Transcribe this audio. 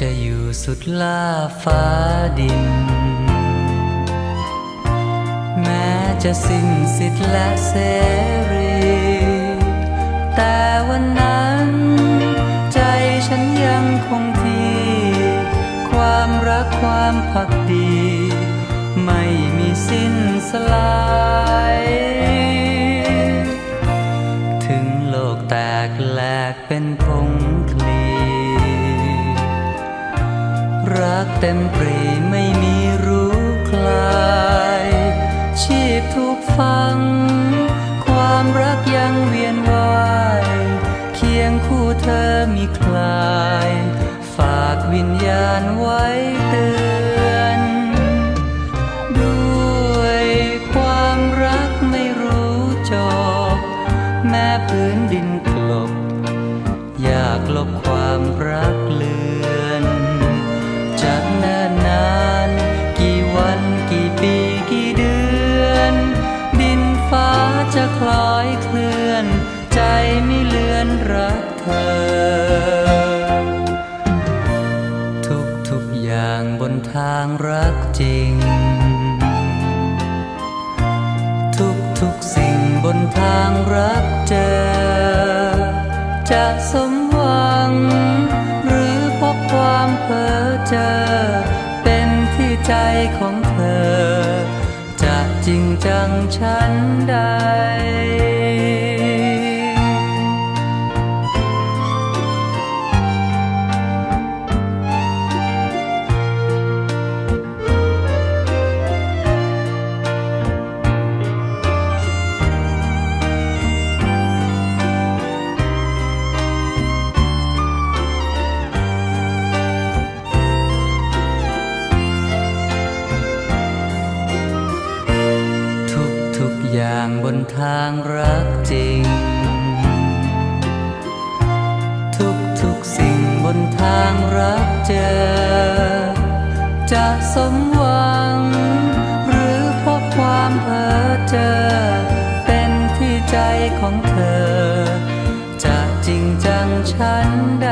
จะอยู่สุดล่าฟ้าดิน แม้จะสิ้นสิทธิ์และเสรี แต่วันนั้น ใจฉันยังคงที่ ความรักความพักดี ไม่มีสิ้นสลาย ถึงโลกแตกแหลกเป็นผงคลี รักเต็มปรีไม่มีรู้คลาย ชีพถูกฟัง ความรักยังเวียนว่ายเคียงคู่เธอมีคลาย ฝากวิญญาณไว้เตือน ด้วยความรักไม่รู้จบ แม้พื้นดินกลบ อยากลบความรักเลือ เคลื่อน ใจไม่เลือนรักเธอ ทุกทุกอย่างบนทางรักจริง ทุกทุกสิ่งบนทางรักเจอ จะสมหวัง หรือพบความเพ้อเจอ เป็นที่ใจของเธอ จังฉันใด อย่างบนทางรักจริง ทุกทุกๆสิ่งบนทางรักเจอ จะสมหวัง หรือเพบความเพ้อเจอ เป็นที่ใจของเธอ จะจริงจังฉันใด